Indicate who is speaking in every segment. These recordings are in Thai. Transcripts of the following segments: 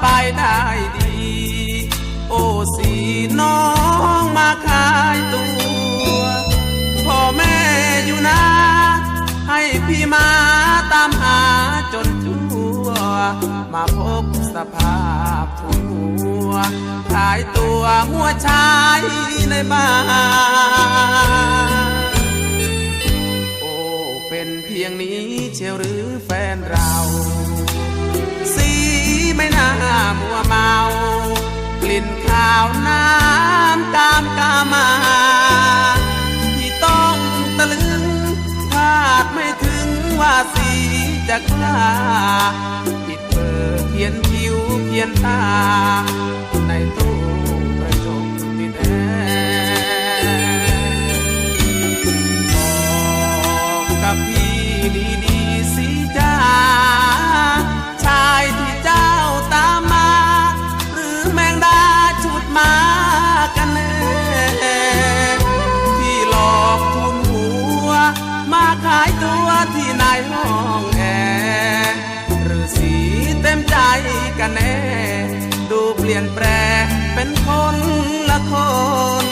Speaker 1: ไปได้ดี โอ้สีน้องมาขายตัว พ่อแม่อยู่นะ ให้พี่มาตามหาจนทั่ว มาพบสภาพหัว ขายตัวหัวชายในบ้านโอ้เป็นเพียงนี้เชียวหรือแฟนเรา กล้าผิดเบอร์เขียนคิ้วเขียนตา ในตู้กระจกติดแอร์บอกกับพี่ กันแน่ ดูเปลี่ยนแปลงเป็นคนละคน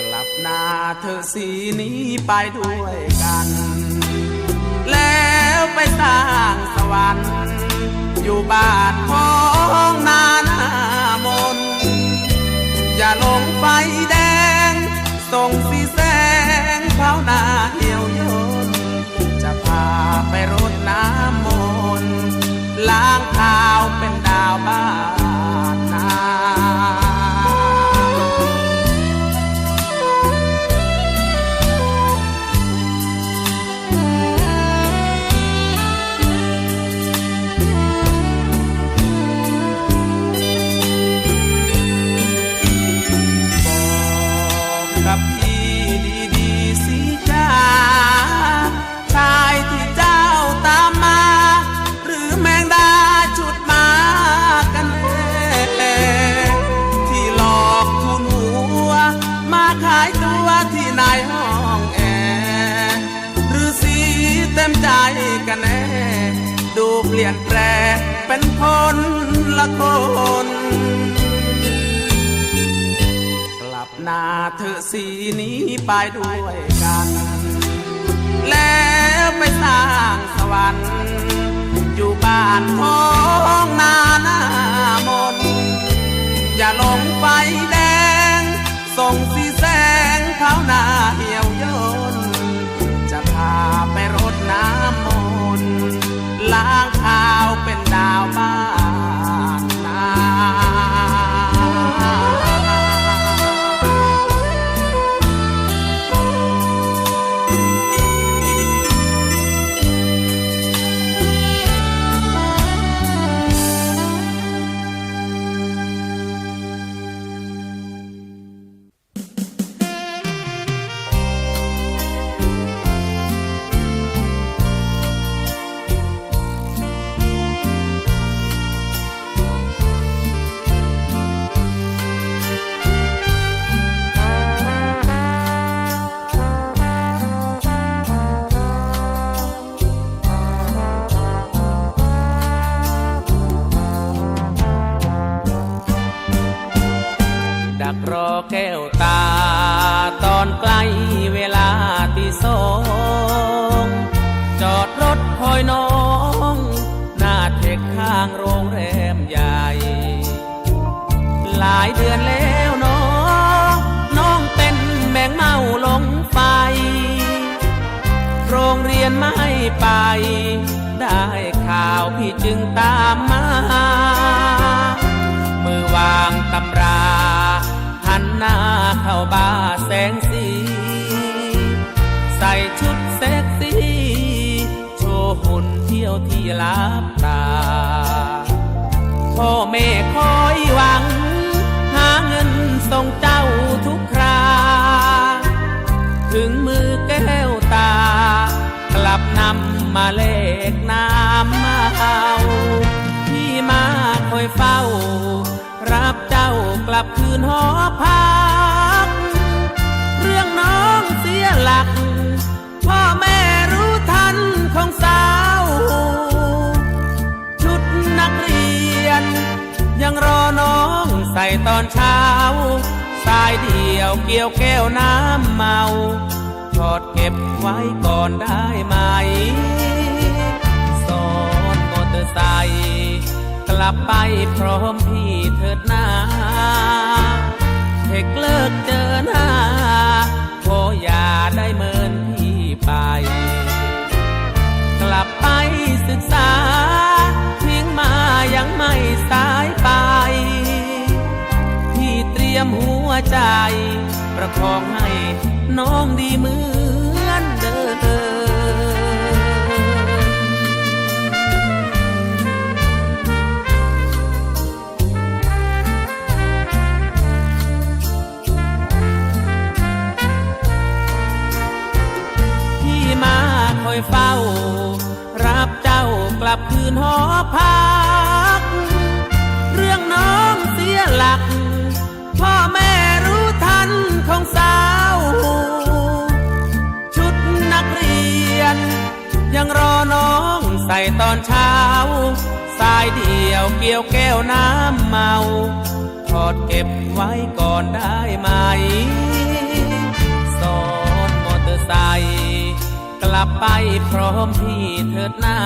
Speaker 1: กลับหน้าเธอสีนี้ไปด้วยกัน แล้วไปสร้างสวรรค์อยู่บานของนาหนามน อย่าลงไฟแดง ส่งสีแสงเผาหน้า กับพี่ดีๆสิจ้าชายที่เจ้าตามมา หรือแมงดาชุดมากันแน่ที่หลอกทุนหัว มาขายตัวที่นายห้องแอร์หรือสีเต็มใจกันแน่ ดูเปลี่ยนแปลงเป็นคน ถ้าเธอสีนี้ไปด้วยกัน แล้วไปสร้างสวรรค์อยู่บ้านของนาหน้ามน อย่าลงไฟแดง ส่งสีแสงเท้าหน้าเหี่ยวยน ยนไม่ไป ได้ข่าวพี่จึงตามมา มือวางตำรา หันหน้าเข้าบ้าแสงสี ใส่ชุดเซ็กซี่โชว์หุ่นเที่ยวที่ลับตาพ่อแม่คอยหวัง มาเลกน้ำมาเอาพี่มาคอยเฝ้า รับเจ้ากลับคืนหอพัก เรื่องน้องเสียหลัก พ่อแม่รู้ทันของสาว ชุดนักเรียน ยังรอน้องใส่ตอนเช้าสายเดียวเกี่ยวแก้วน้ำเมาทอดเก็บไว้ก่อนได้ไหม ใส กลับไปพร้อมพี่เถิดนาเทคเลิกเจอหน้าขออย่าได้เมินพี่ไป กลับไปศึกษา ทิ้งมายังไม่สายไป พี่เตรียมหัวใจ ประคองให้น้องดีมือ ใส่ตอนเช้า สายเดียวเกี่ยวแก้วน้ำเมา ถอดเก็บไว้ก่อนได้ไหมสอนมอเตอร์ไซค์กลับไปพร้อมพี่เถิดหน้า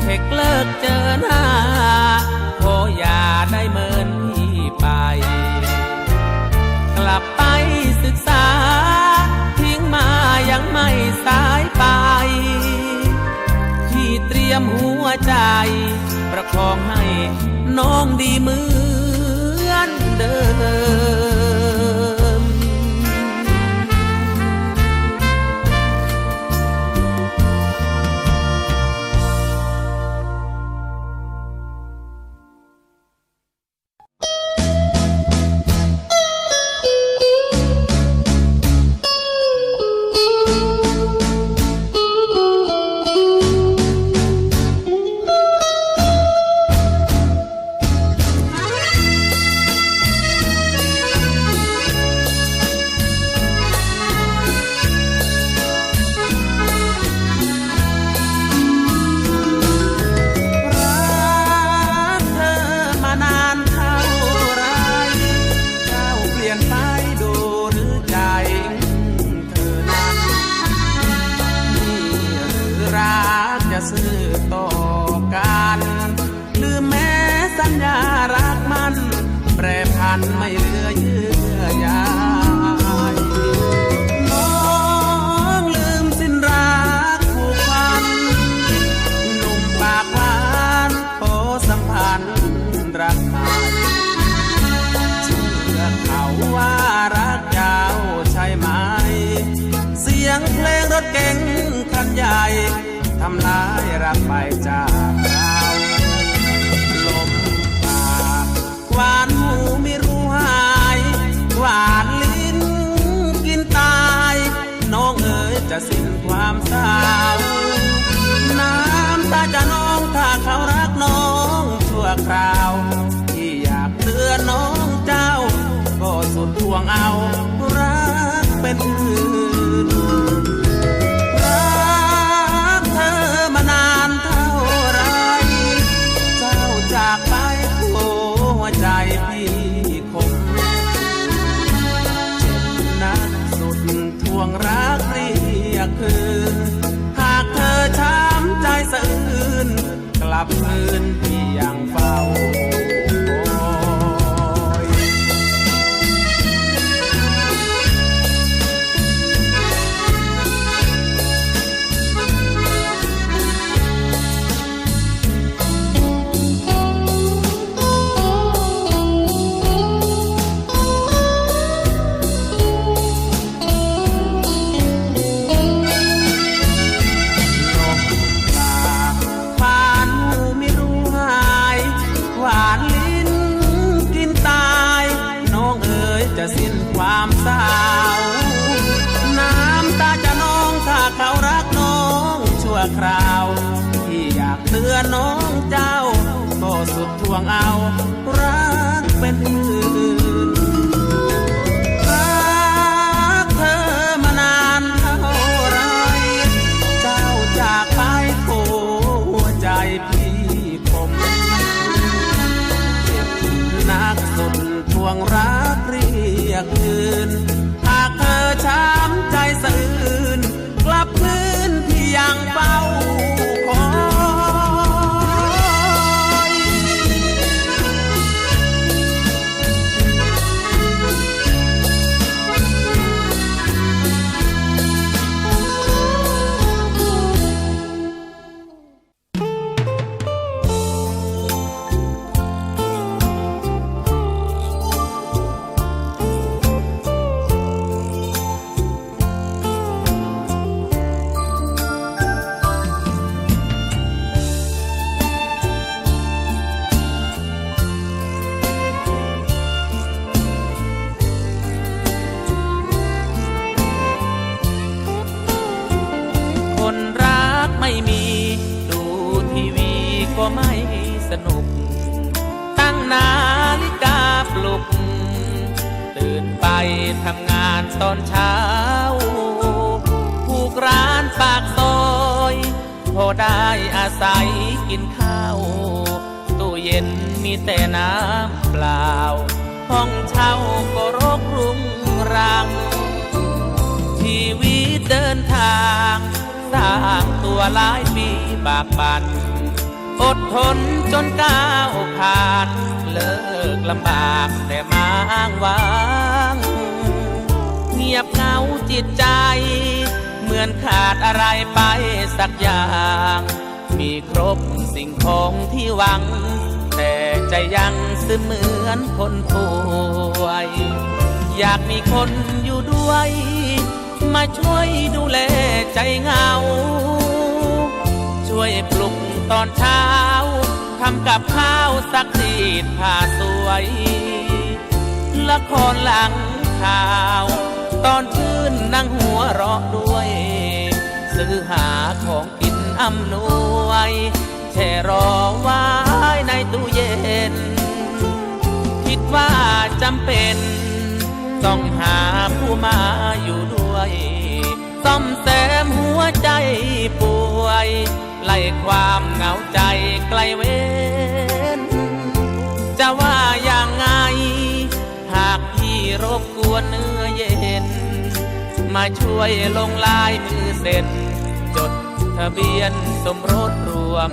Speaker 1: เทคเลิกเจอหน้า ประคองให้น้องดีเหมือนเดิม ተለያየ ำงานตอนเช้าผูกร้านปากซอย พอได้อาศัยกินข้าว ตู้เย็นมีแต่น้ำเปล่า ห้องเช่าก็รกรุงรัง ชีวิตเดินทางสร้างตัวหลายปีบากบันอดทนจนก้าวผ่าน เลิกลำบากแต่มาอ้างว้าง ยบเหงาจิตใจ เหมือนขาดอะไรไปสักอย่าง มีครบสิ่งของที่หวัง แต่ใจยังซึมเหมือนคนป่วย อยากมีคนอยู่ด้วย มาช่วยดูแลใจเหงา ช่วยปลุกตอนเช้าทำกับข้าวสักทีผ้าสวย ละครหลังข่าว ตอนชื่นนั่งหัวเราะด้วย ซื้อหาของกินอำนวยแช่รอไว้ในตู้เย็น คิดว่าจำเป็น ต้องหาผู้มาอยู่ด้วยซ่อมแซมหัวใจป่วย ไล่ความเหงาใจไกลเว้น จะว่าอย่างไง หากพี่รบกวนเนื้อเย็น มาช่วยลงลายมือเซ็นจดทะเบียนสมรสรวม